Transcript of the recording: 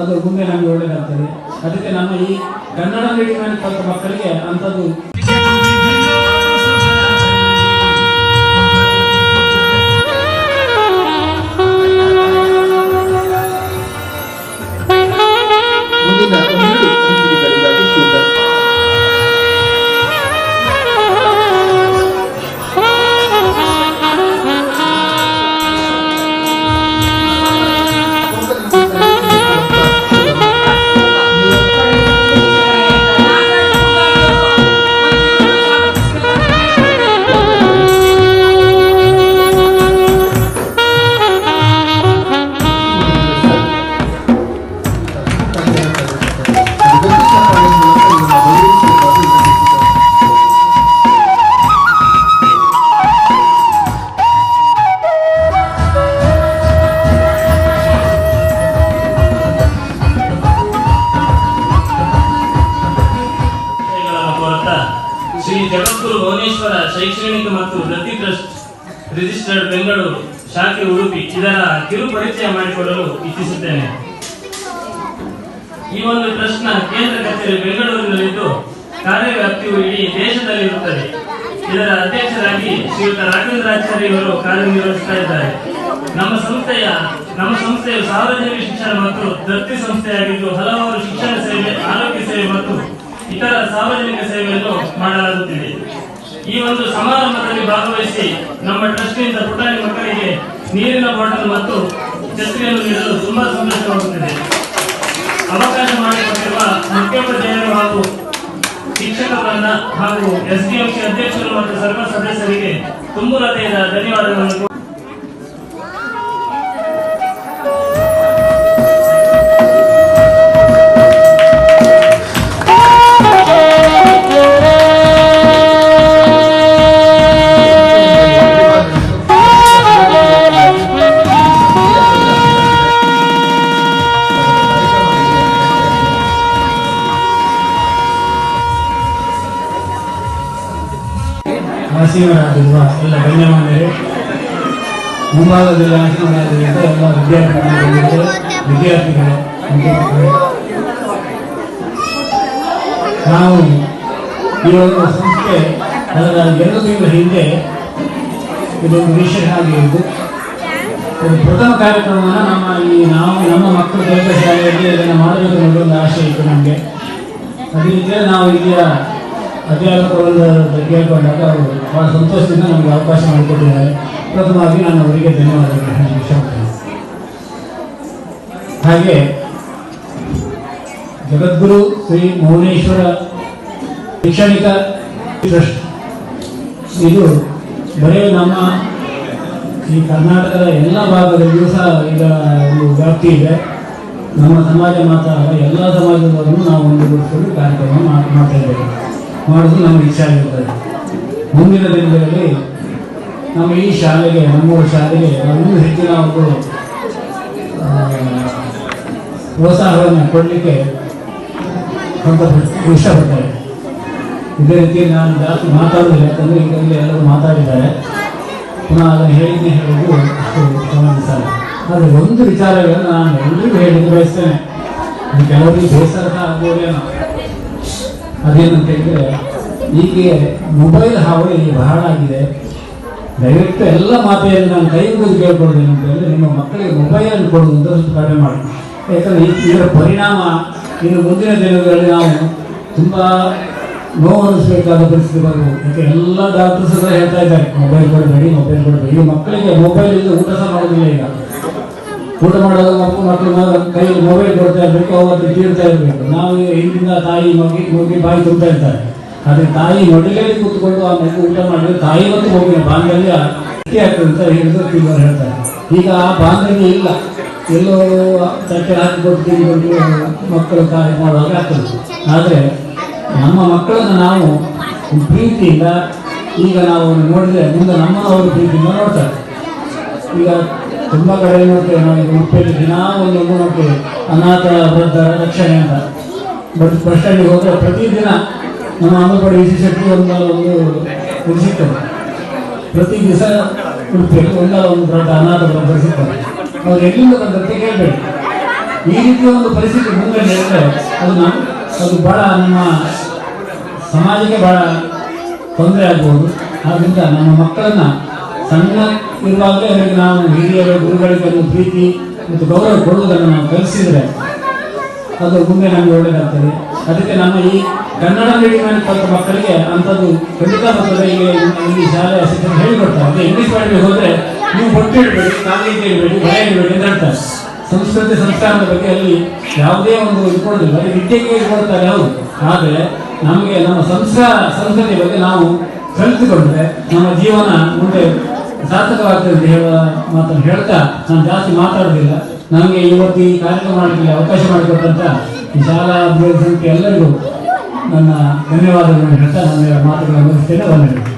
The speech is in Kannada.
ಅದು ಮುಂದೆ ನಮಗೆ ಒಳ್ಳೇದಾಗ್ತದೆ ಅದಕ್ಕೆ ನಮ್ಮ ಈ ಕನ್ನಡ ಮೀಡಿಯಂ ಮಕ್ಕಳಿಗೆ ಅಂಥದ್ದು ಶೈಕ್ಷಣಿಕ ಮತ್ತು ವೃತ್ತಿ ಟ್ರಸ್ಟ್ ರಿಜಿಸ್ಟರ್ಡ್ ಬೆಂಗಳೂರು ಶಾಖೆ ಉಡುಪಿ ಇದರ ಕಿರು ಪರಿಚಯ ಮಾಡಿಕೊಡಲು ಇಚ್ಛಿಸುತ್ತೇನೆ. ಈ ಒಂದು ಟ್ರಸ್ಟ್ನ ಕೇಂದ್ರ ಕಚೇರಿ ಬೆಂಗಳೂರಿನಲ್ಲಿದ್ದು ಕಾರ್ಯವ್ಯಾಪ್ತಿಯು ಇಡೀ ದೇಶದಲ್ಲಿರುತ್ತದೆ. ಇದರ ಅಧ್ಯಕ್ಷರಾಗಿ ಶ್ರೀಯುತ ರಾಘವೇಂದ್ರಾಚಾರ್ಯ ಇವರು ಕಾರ್ಯನಿರ್ವಹಿಸ್ತಾ ಇದ್ದಾರೆ. ನಮ್ಮ ಸಂಸ್ಥೆಯ, ನಮ್ಮ ಸಂಸ್ಥೆಯು ಸಾರ್ವಜನಿಕ ಶಿಕ್ಷಣ ಮತ್ತು ದತ್ತಿ ಸಂಸ್ಥೆಯಾಗಿದ್ದು ಹಲವಾರು ಶಿಕ್ಷಣ ಸೇವೆ, ಆರೋಗ್ಯ ಸೇವೆ ಮತ್ತು ಇತರ ಸಾರ್ವಜನಿಕ ಸೇವೆಯನ್ನು ಮಾಡಲಾಗುತ್ತಿದೆ. ಈ ಒಂದು ಸಮಾರಂಭದಲ್ಲಿ ಭಾಗವಹಿಸಿ ನಮ್ಮ ಟ್ರಸ್ಟ್ನಿಂದ ಪುಟಾಣಿ ಮಕ್ಕಳಿಗೆ ನೀರಿನ ಬಾಟಲ್ ಮತ್ತು ಛತ್ರಿಯನ್ನು ನೀಡಲು ತುಂಬಾ ಸಂತೋಷವಾಗುತ್ತಿದೆ. ಅವಕಾಶ ಮಾಡಿಕೊಟ್ಟಿರುವ ಮುಖ್ಯೋಪಾಧ್ಯಾಯರು ಹಾಗೂ ಶಿಕ್ಷಕರನ್ನ ಹಾಗೂ ಎಸ್ಡಿಎಂಸಿ ಅಧ್ಯಕ್ಷರು ಮತ್ತು ಸರ್ವ ಸದಸ್ಯರಿಗೆ ತುಂಬು ಹೃದಯದ ಧನ್ಯವಾದಗಳನ್ನು ಆಸೀನರಾಗಿರುವ ಎಲ್ಲ ಗಣ್ಯಮಾನ್ಯರೇ ಮುಂಭಾಗದಲ್ಲಿ ಆಸೀನರಾಗಿರುವ ಎಲ್ಲ ವಿದ್ಯಾರ್ಥಿಗಳು ವಿದ್ಯಾರ್ಥಿಗಳು. ನಾವು ಈ ಒಂದು ಸಂಸ್ಥೆ ಅದರ ಎರಡು ತಿಂಗಳ ಹಿಂದೆ ಇದೊಂದು ವಿಷಯ ಆಗಿರುವುದು ಒಂದು ಪ್ರಥಮ ಕಾರ್ಯಕ್ರಮವನ್ನು ನಮ್ಮ ಈ ನಾವು, ನಮ್ಮ ಮಕ್ಕಳು ಕೆಲಸ ಶಾಲೆಯಲ್ಲಿ ಅದನ್ನು ಮಾಡಬೇಕು ಅನ್ನೋದು ಒಂದು ಆಶೆ ಇತ್ತು ನಮಗೆ ಅದೇ ರೀತಿಯಲ್ಲಿ ನಾವು ಇಲ್ಲಿಯ ಅಧ್ಯಾಪಕರಿಂದ ಕೇಳಿಕೊಂಡಾಗ ಅವರು ಭಾಳ ಸಂತೋಷದಿಂದ ನಮಗೆ ಅವಕಾಶ ಮಾಡಿಕೊಟ್ಟಿದ್ದಾರೆ. ಪ್ರಥಮವಾಗಿ ನಾನು ಅವರಿಗೆ ಧನ್ಯವಾದಗಳು ಹೇಳಲು ಇಷ್ಟಪಡ್ತೇನೆ. ಹಾಗೆ ಜಗದ್ಗುರು ಶ್ರೀ ಮೌನೇಶ್ವರ ಶೈಕ್ಷಣಿಕ ಟ್ರಸ್ಟ್. ಇದು ಬರೀ ನಮ್ಮ ಈ ಕರ್ನಾಟಕದ ಎಲ್ಲ ಭಾಗದಲ್ಲಿಯೂ ಸಹ ಇದರ ಒಂದು ವ್ಯಾಪ್ತಿ ಇದೆ. ನಮ್ಮ ಸಮಾಜ ಮಾತ್ರ ಅಲ್ಲ, ಎಲ್ಲ ಸಮಾಜದವರನ್ನು ನಾವು ಒಂದುಗೂಡಿಸಿಕೊಂಡು ಕಾರ್ಯಕ್ರಮ ಮಾಡ್ತಾ ಇದ್ದೇವೆ. ಮಾಡೋದು ನಮಗೆ ಇಚ್ಛೆ ಆಗಿರ್ತದೆ ಮುಂದಿನ ದಿನಗಳಲ್ಲಿ ನಮ್ಮ ಈ ಶಾಲೆಗೆ ನಮ್ಮೂರ ಶಾಲೆಗೆ ಇನ್ನೂ ಹೆಚ್ಚಿನ ಒಂದು ಪ್ರೋತ್ಸಾಹವನ್ನು ಕೊಡಲಿಕ್ಕೆ ಇಷ್ಟಪಡ್ತಾರೆ. ಇದೇ ರೀತಿ ನಾನು ಜಾಸ್ತಿ ಮಾತಾಡೋದಿಲ್ಲ ಯಾಕಂದರೆ ಈಗಾಗಲೇ ಎಲ್ಲರೂ ಮಾತಾಡಿದ್ದಾರೆ. ಪುನಃ ಅದನ್ನು ಹೇಳಿದ್ದೆ ಹೇಳೋದು ಅಷ್ಟು ಸಂಬಂಧಿಸಲ್ಲ ಆದರೆ ಒಂದು ವಿಚಾರಗಳನ್ನು ನಾನು ಎಲ್ಲರಿಗೂ ಹೇಳಿದ್ದು ಬಯಸ್ತೇನೆ. ಕೆಲವರಿಗೆ ಬೇಸರ ಸಹ ಆಗ್ಬೋದೇನೋ ಅದೇನಂತ ಹೇಳಿದ್ರೆ ಈಗ ಮೊಬೈಲ್ ಹಾವಳಿ ಬಹಳ ಆಗಿದೆ. ದಯವಿಟ್ಟು ಎಲ್ಲ ಮಾತೆಯನ್ನು ನಾನು ಕೈ ಮುಗಿದು ಅಂತ ಹೇಳಿ ನಿಮ್ಮ ಮಕ್ಕಳಿಗೆ ಮೊಬೈಲನ್ನು ಕೊಡೋದು ಸ್ವಲ್ಪ ಕಡಿಮೆ ಮಾಡಿ ಯಾಕಂದರೆ ಇದರ ಪರಿಣಾಮ ಇನ್ನು ಮುಂದಿನ ದಿನಗಳಲ್ಲಿ ನಾವು ತುಂಬ ನೋವು ಅನಿಸ್ಬೇಕಾದ ಪರಿಸ್ಥಿತಿ ಬರ್ಬೋದು ಯಾಕೆ ಎಲ್ಲ ಡಾಕ್ಟರ್ಸ್ ಹೇಳ್ತಾ ಇದ್ದಾರೆ ಮೊಬೈಲ್ ಕೊಡಬೇಡಿ ಮೊಬೈಲ್ ಕೊಡಬೇಡಿ ಮಕ್ಕಳಿಗೆ ಮೊಬೈಲ್ ಇಲ್ಲದೆ ಊಟ ಸಹ ಮಾಡೋದಿಲ್ಲ ಈಗ. ಊಟ ಮಾಡೋದು ಮಕ್ಕಳು ಕೈಯಲ್ಲಿ ಮೊಬೈಲ್ ಕೊಡ್ತಾ ಇರಬೇಕು ಅವತ್ತು ತೀರ್ತಾ ಇರಬೇಕು. ನಾವು ಹಿಂದಿನ ತಾಯಿ ಮಗಿ ಮಗಿ ಬಾಯಿ ತುಂಬ್ತಾ ಇರ್ತಾರೆ. ಆದರೆ ತಾಯಿ ಮಡಿಲಲ್ಲಿ ಕೂತ್ಕೊಂಡು ಆ ಮಗು ಊಟ ಮಾಡಿದ್ರೆ ತಾಯಿ ಮತ್ತು ಮಗುವಿನ ಬಾಂಧವ್ಯ ಅಕ್ಕಿ ಆಗ್ತದೆ ಅಂತ ಹೇಳಿದ್ರು ತಿಳುವರು ಹೇಳ್ತಾರೆ. ಈಗ ಆ ಬಾಂಧವ್ಯ ಇಲ್ಲ. ಎಲ್ಲೋ ತಟ್ಟೆ ಹಾಕಿಕೊಟ್ಟು ತಿಂದ್ಕೊಂಡು ಮಕ್ಕಳು ತಾಯಿ ಮಾಡುವಾಗ ಆಗ್ತದೆ. ಆದರೆ ನಮ್ಮ ಮಕ್ಕಳನ್ನು ನಾವು ಪ್ರೀತಿಯಿಂದ ಈಗ ನಾವು ನೋಡಿದ್ರೆ ಮುಂದೆ ನಮ್ಮನ್ನು ಅವರು ಪ್ರೀತಿಯಿಂದ ನೋಡ್ತಾರೆ. ಈಗ ತುಂಬ ಕಡೆ ನೋಡ್ತೇವೆ ನಾವು ಈಗ ಉಡುಪಿಯಲ್ಲಿ ದಿನ ಒಂದು ಒಂದು ನೋಡ್ತೇವೆ ಅನಾಥ ವೃದ್ಧ ರಕ್ಷಣೆ ಅಂತ. ಬಟ್ ಬಸ್ ಸ್ಟ್ಯಾಂಡಿಗೆ ಹೋದ್ರೆ ಪ್ರತಿದಿನ ನಮ್ಮ ಅಂಗನವಾಡಿ ಶಕ್ತಿ ಒಂದು ಒಂದು ಸಿಗ್ತದೆ. ಪ್ರತಿ ದಿವಸ ಉಡುಪಿಯಲ್ಲಿ ಒಂದಲ್ಲ ಒಂದು ದೊಡ್ಡ ಅನಾಥ ವೃದ್ಧ ಸಿಗ್ತದೆ. ಅವ್ರು ಎಲ್ಲಿಂದ ಬಂದಂತೆ ಕೇಳಬೇಕು ಈ ರೀತಿಯ ಒಂದು ಪರಿಸ್ಥಿತಿ ಮುಂದೆ ನಡೆದರೆ ಅದು ಅದು ಬಹಳ ನಮ್ಮ ಸಮಾಜಕ್ಕೆ ಬಹಳ ತೊಂದರೆ ಆಗ್ಬೋದು. ಆದ್ದರಿಂದ ನಮ್ಮ ಮಕ್ಕಳನ್ನ ಸಣ್ಣ ಇರುವಾಗಲೇ ಅವರಿಗೆ ನಾವು ಹಿರಿಯರ ಗುರುಗಳಿಗೆ ಒಂದು ಪ್ರೀತಿ ಮತ್ತು ಗೌರವ ಕೊಡುವುದನ್ನು ನಾವು ಕಲಿಸಿದರೆ ಅದು ಮುಂದೆ ನಮಗೆ ಒಳ್ಳೆಯದಾಗ್ತದೆ. ಅದಕ್ಕೆ ನಮ್ಮ ಈ ಕನ್ನಡ ಮೀಡಿಯಂ ಕಲಿತ ಮಕ್ಕಳಿಗೆ ಅಂಥದ್ದು ಖಂಡಿತ ಬರ್ತದೆ. ಇಲ್ಲಿ ಇಲ್ಲಿ ಶಾಲೆ ಶಿಕ್ಷಣ ಹೇಳಿಕೊಡ್ತಾರೆ. ಅದೇ ಇಂಗ್ಲೀಷ್ ಮೀಡಿಯಂಗೆ ಹೋದರೆ ನೀವು ಹೊಟ್ಟೆ ಇಡಬೇಡಿ ಕಾಲೇಜ್ ಇಡಬೇಡಿ ಭಯ ಇಡಬೇಡಿ ಅಂತ ಹೇಳ್ತಾರೆ. ಸಂಸ್ಕೃತಿ ಸಂಸ್ಕಾರದ ಬಗ್ಗೆ ಅಲ್ಲಿ ಯಾವುದೇ ಒಂದು ಅಲ್ಲಿ ವಿದ್ಯೆಗೆ ಇಟ್ಕೊಳ್ತಾರೆ ಹೌದು. ಆದರೆ ನಮಗೆ ನಮ್ಮ ಸಂಸ್ಕಾರ ಸಂಸ್ಕೃತಿ ಬಗ್ಗೆ ನಾವು ಕಲಿತುಕೊಂಡ್ರೆ ನಮ್ಮ ಜೀವನ ಮುಂದೆ ಸಾರ್ಥಕವಾಗ್ತದೆ ದೇವ ಮಾತನ್ನು ಹೇಳ್ತಾ ನಾನು ಜಾಸ್ತಿ ಮಾತಾಡೋದಿಲ್ಲ ನಮಗೆ ಇವತ್ತು ಈ ಕಾರ್ಯಕ್ರಮ ಮಾಡಲಿಕ್ಕೆ ಅವಕಾಶ ಮಾಡಿಕೊಟ್ಟಂತ ಈ ಶಾಲಾ ಅಭಿವೃದ್ಧಿ ಎಲ್ಲರಿಗೂ ನನ್ನ ಧನ್ಯವಾದಗಳನ್ನು ಹೇಳ್ತಾ ನನ್ನ ಮಾತುಗಳನ್ನು ಮುಗಿಸ್ತೇನೆ ವಂದನೆಗಳು